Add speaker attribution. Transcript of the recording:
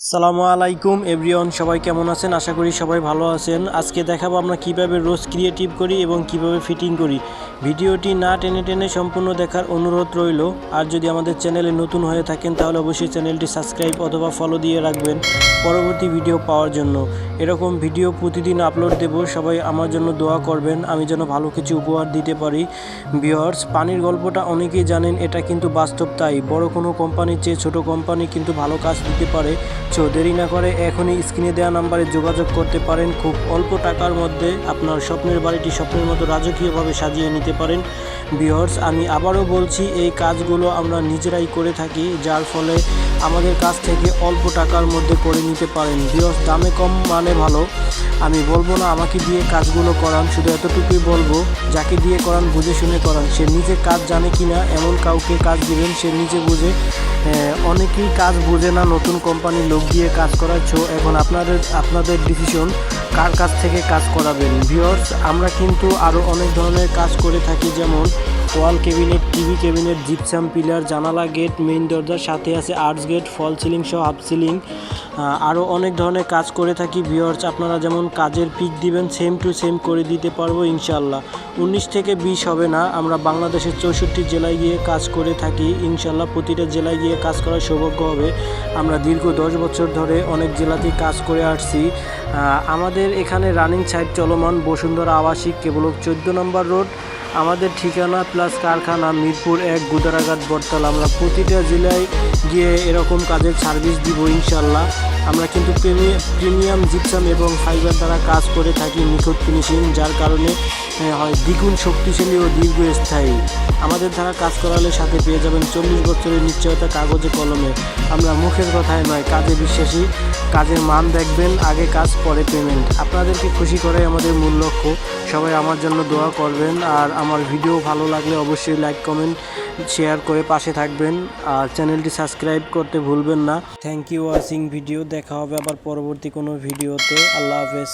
Speaker 1: সালামু আলাইকুম, এভরিওয়ান, সবাই কেমন আছেন? আশা করি সবাই ভালো আছেন। আজকে দেখাবো আমরা কীভাবে রোজ ক্রিয়েটিভ করি এবং কীভাবে ফিটিং করি। ভিডিওটি না টেনে টেনে সম্পূর্ণ দেখার অনুরোধ রইল। আর যদি আমাদের চ্যানেলে নতুন হয়ে থাকেন, তাহলে অবশ্যই চ্যানেলটি সাবস্ক্রাইব অথবা ফলো দিয়ে রাখবেন পরবর্তী ভিডিও পাওয়ার জন্য। এরকম ভিডিও প্রতিদিন আপলোড দেব। সবাই আমার জন্য দোয়া করবেন। আমি যেন ভালো কিছু উপহার দিতে পারি। বিয়ার্স পানির গল্পটা অনেকেই জানেন, এটা কিন্তু বাস্তব তাই। বড় কোনো কোম্পানির চেয়ে ছোট কোম্পানি কিন্তু ভালো কাজ দিতে পারে। সো দেরি না করে এখনই স্ক্রিনে দেওয়া নাম্বারে যোগাযোগ করতে পারেন। খুব অল্প টাকার মধ্যে আপনার স্বপ্নের বাড়িটি স্বপ্নের মতো রাজকীয়ভাবে সাজিয়ে নিতে পারেন। বিয়ার্স আমি আবারও বলছি, এই কাজগুলো আমরা নিজেরাই করে থাকি, যার ফলে আমাদের কাছ থেকে অল্প টাকার মধ্যে করে নিতে পারেন। বিয়ার্স দামে কম মানে ভালো। আমি বলব না আমাকে দিয়ে কাজগুলো করান, শুধু এতটুকুই বলব, যাকে দিয়ে করান বুঝে শুনে করান। সে নিজে কাজ জানে কি না এমন কাউকে কাজ দিবেন, সে নিজে বুঝে। অনেকেই কাজ বুঝে না, নতুন কোম্পানির লোক দিয়ে কাজ করাচ্ছ, এখন আপনাদের আপনাদের ডিসিশন কার কাছ থেকে কাজ করাবেন? ভিওর্স আমরা কিন্তু আরও অনেক ধরনের কাজ করে থাকি, যেমন wall cabinet TV cabinet gypsum pillar জানালা গেট মেইন দরজার সাথে আছে আর্টস গেট ফল সিলিং সহ হাফ সিলিং আরও অনেক ধরনের কাজ করে থাকি ভিওর্স আপনারা যেমন কাজের পিক দিবেন সেম টু সেম করে দিতে পারব ইনশাল্লাহ উনিশ থেকে বিশ হবে না, আমরা বাংলাদেশের চৌষট্টি জেলায় গিয়ে কাজ করে থাকি ইনশাল্লাহ প্রতিটা জেলায় গিয়ে কাজ করার সৌভাগ্য হবে। আমরা দীর্ঘ দশ বছর ধরে অনেক জেলাতেই কাজ করে আসছি। আমাদের এখানে রানিং সাইড চলমান বসুন্ধরা আবাসিক কেবল চোদ্দ নম্বর রোড। আমাদের ঠিকানা প্লাস কারখানা মিরপুর এক, গুদারাঘাট, বটতলা। আমরা প্রতিটা জেলায় গিয়ে এরকম কাজের সার্ভিস দিব ইনশাল্লাহ। আমরা কিন্তু প্রিমি- প্রিমিয়াম জিপসাম এবং ফাইবার দ্বারা কাজ করে থাকি নিখুঁত ফিনিশিং, যার কারণে হয় দ্বিগুণ শক্তিশালী ও দীর্ঘস্থায়ী। আমাদের দ্বারা কাজ করালে সাথে পেয়ে যাবেন চল্লিশ বছরের নিশ্চয়তা কাগজে কলমে। আমরা মুখের কথায় নয়, কাজে বিশ্বাসী। কাজের মান দেখবেন, আগে কাজ, পরে পেমেন্ট। আপনাদেরকে খুশি করাই আমাদের মূল লক্ষ্য। সবাই আমার জন্য দোয়া করবেন আর আমার ভিডিও ভালো লাগলে অবশ্যই লাইক, কমেন্ট, শেয়ার করে পাশে থাকবেন আর চ্যানেলটি সাবস্ক্রাইব করতে ভুলবেন না। থ্যাংক ইউ ওয়াচিং ভিডিও দেখা হবে আবার পরবর্তী কোনো ভিডিওতে। আল্লাহ হাফেজ।